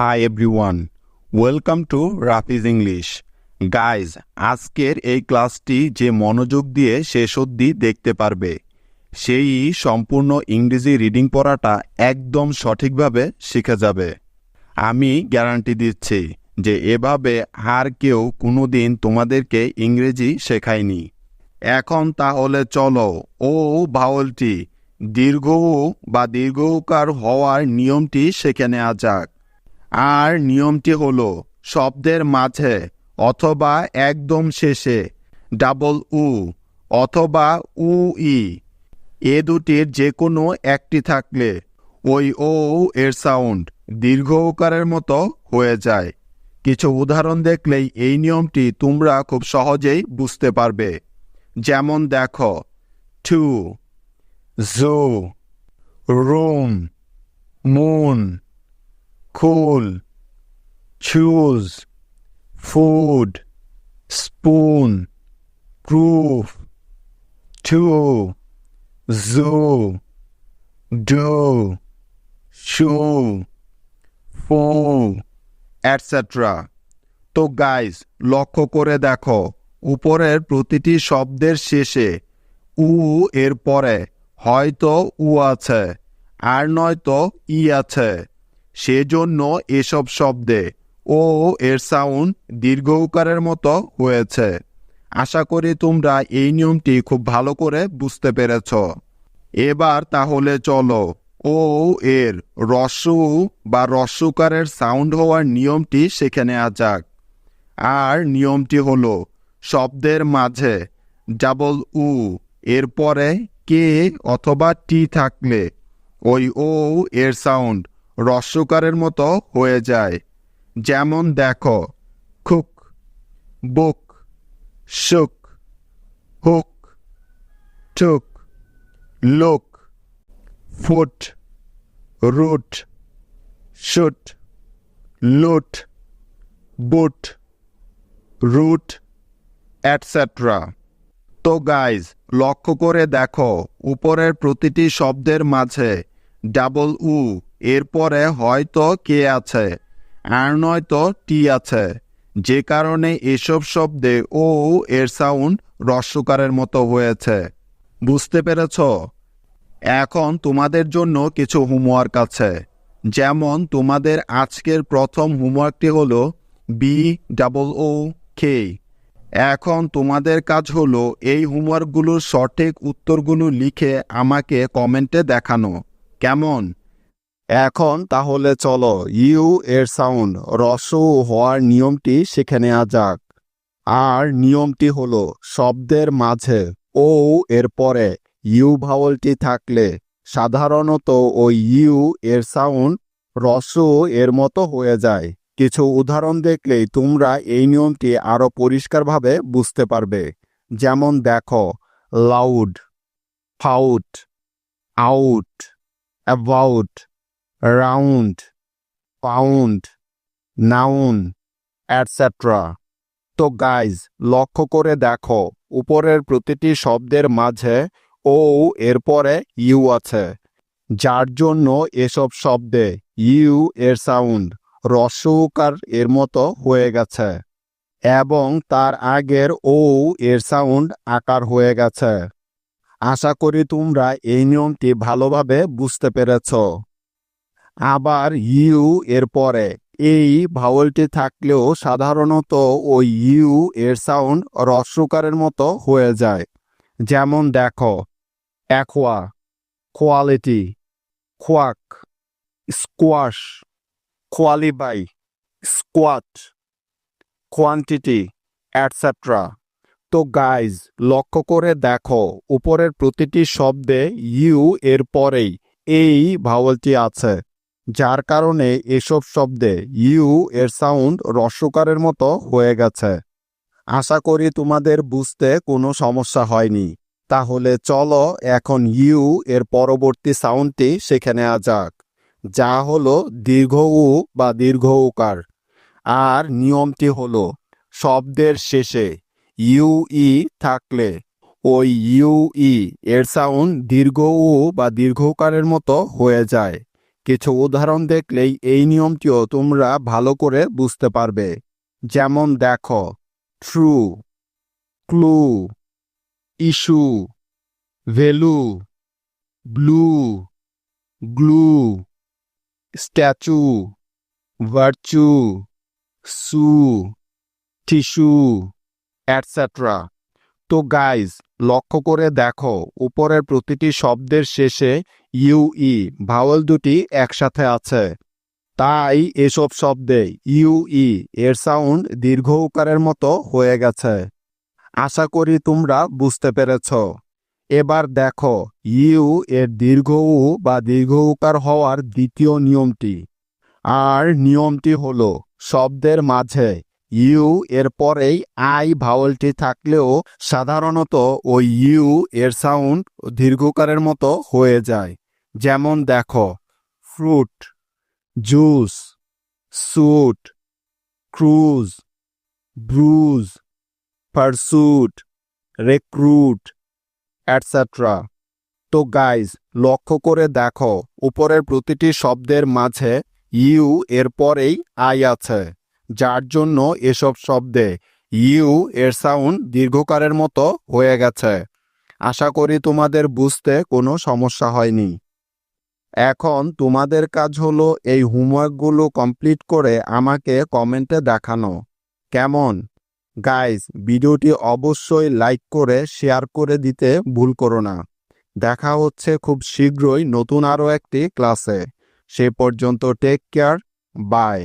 Hi everyone welcome to Rafi's English guys আজকের এই ক্লাসটি যে মনোযোগ দিয়ে শেষ অবধি দেখতে পারবে, সেই সম্পূর্ণ ইংরেজি রিডিং পড়াটা একদম সঠিকভাবে শিখে যাবে। আমি গ্যারান্টি দিচ্ছি যে এভাবে আর কেউ কোনো দিন তোমাদেরকে ইংরেজি শেখায়নি। এখন তাহলে চলো, ও ভাওলটি দীর্ঘ বা দীর্ঘকার হওয়ার নিয়মটি শিখে নেওয়া যাক। আর নিয়মটি হল শব্দের মাঝে অথবা একদম শেষে, ডাবল উ, অথবা উ ই। এ দুটির যে কোনো একটি থাকলে ওই ও এর সাউন্ড দীর্ঘ উকারের মতো হয়ে যায়। কিছু উদাহরণ দেখলেই এই নিয়মটি তোমরা খুব সহজেই বুঝতে পারবে। যেমন দেখো, to, zoo, room, moon. Cool, choose, food, spoon, proof, two, zoo, do, shoe, fool, etc. তো গাইজ লক্ষ্য করে দেখো উপরের প্রতিটি শব্দের শেষে উ এর পরে হয়তো উ আছে আর নয়তো ই আছে। সেজন্য এসব শব্দে ও এর সাউন্ড দীর্ঘ উকারের মতো হয়েছে। আশা করি তোমরা এই নিয়মটি খুব ভালো করে বুঝতে পেরেছ। এবার তাহলে চলো, ও এর রস্যু বা রস্যুকারের সাউন্ড হওয়ার নিয়মটি শিখে নেওয়া যাক। আর নিয়মটি হল, শব্দের মাঝে ডাবল উ এর পরে কে অথবা টি থাকলে ওই ও এর সাউন্ড রস্যকারের মতো হয়ে যায়। যেমন দেখো, cook, book, shook, hook took look, foot, root, shoot, loot, boot, root etcetera তো গাইজ লক্ষ্য করে দেখো, উপরের প্রতিটি শব্দের মাঝে ডাবল উ এরপরে হয়তো কে আছে? আর নয়তো টি আছে। যে কারণে এসব শব্দে ও এর সাউন্ড রস্যকারের মতো হয়েছে। বুঝতে পেরেছ? এখন তোমাদের জন্য কিছু হোমওয়ার্ক আছে। যেমন তোমাদের আজকের প্রথম হোমওয়ার্কটি হলো বি ডাবল ও কে এখন তোমাদের কাজ হলো এই হোমওয়ার্কগুলোর সঠিক উত্তরগুলো লিখে আমাকে কমেন্টে দেখানো। কেমন? এখন তাহলে চলো, ইউ এর সাউন্ড, রস হওয়ার নিয়মটি শিখে নেওয়া যাক। আর নিয়মটি হলো, শব্দের মাঝে ও এর পরে ইউ ভাওয়ালটি থাকলে, সাধারণত ওই ইউ এর সাউন্ড রস এর মতো হয়ে যায়। কিছু উদাহরণ দেখলেই তোমরা এই নিয়মটি আরও পরিষ্কারভাবে বুঝতে পারবে। যেমন দেখো loud pout out about round pound noun etcetera তো গাইজ লক্ষ্য করে দেখো, উপরের প্রতিটি শব্দের মাঝে ও, এরপরে ইউ আছে। যার জন্য এসব শব্দে ইউ এর সাউন্ড রস্যকার এর মতো হয়ে গেছে। এবং তার আগের ও এর সাউন্ড আকার হয়ে গেছে। আশা করি তোমরা এই নিয়মটি ভালোভাবে বুঝতে পেরেছ। আবার ইউ এর পরে। এই ভাওয়েলটি থাকলেও সাধারণত ওই ইউ এর সাউন্ড রস্যকারের মতো হয়ে যায়। যেমন দেখো, aqua, quality, quack, squash, qualify, squat, quantity, etcetera. তো গাইজ, লক্ষ্য করে দেখো, উপরের প্রতিটি শব্দে ইউ এর পরেই এই ভাওয়েলটি আছে। যার কারণে এসব শব্দে ইউ এর সাউন্ড রস্যকারের মতো হয়ে গেছে। আশা করি তোমাদের বুঝতে কোনো সমস্যা হয়নি। তাহলে চলো এখন ইউ এর পরবর্তী সাউন্ডটি শিখে নেওয়া যাক, যা হলো দীর্ঘ উ বা দীর্ঘ উকার। আর নিয়মটি হলো, শব্দের শেষে ইউ ই থাকলে ওই ইউ ই এর সাউন্ড দীর্ঘ উ বা দীর্ঘকারের মতো হয়ে যায়। কিছু উদাহরণ দেখলেই এই নিয়মটিও তোমরা ভালো করে বুঝতে পারবে। যেমন দেখো true clue issue value blue glue statue virtue sue tissue etcetera তো গাইজ লক্ষ্য করে দেখো, উপরের প্রতিটি শব্দের শেষে ইউই ভাওয়াল দুটি একসাথে আছে। তাই এসব শব্দে ইউই এর সাউন্ড দীর্ঘ উকারের মতো হয়ে গেছে। আশা করি তোমরা বুঝতে পেরেছ। এবার দেখো, ইউ এর দীর্ঘ উ বা দীর্ঘ উকার হওয়ার দ্বিতীয় নিয়মটি। আর নিয়মটি হলো, শব্দের মাঝে ইউ এর পরেই আই ভাওয়ালটি থাকলেও সাধারণত ওই ইউ এর সাউন্ড দীর্ঘকারের মতো হয়ে যায়। যেমন দেখো, fruit, juice, suit, cruise, bruise pursuit recruit etcetera তো গাইজ, লক্ষ্য করে দেখো, উপরের প্রতিটি শব্দের মাঝে ইউ এর পরেই আই আছে। যার জন্য এসব শব্দে ইউ এর সাউন্ড দীর্ঘকারের মতো হয়ে গেছে। আশা করি তোমাদের বুঝতে কোনো সমস্যা হয়নি। এখন তোমাদের কাজ হলো এই হোমওয়ার্কগুলো কমপ্লিট করে আমাকে কমেন্টে দেখানো। কেমন? গাইজ ভিডিওটি অবশ্যই লাইক করে শেয়ার করে দিতে ভুল করো না। দেখা হচ্ছে খুব শীঘ্রই নতুন আরও একটি ক্লাসে সে পর্যন্ত টেক কেয়ার বাই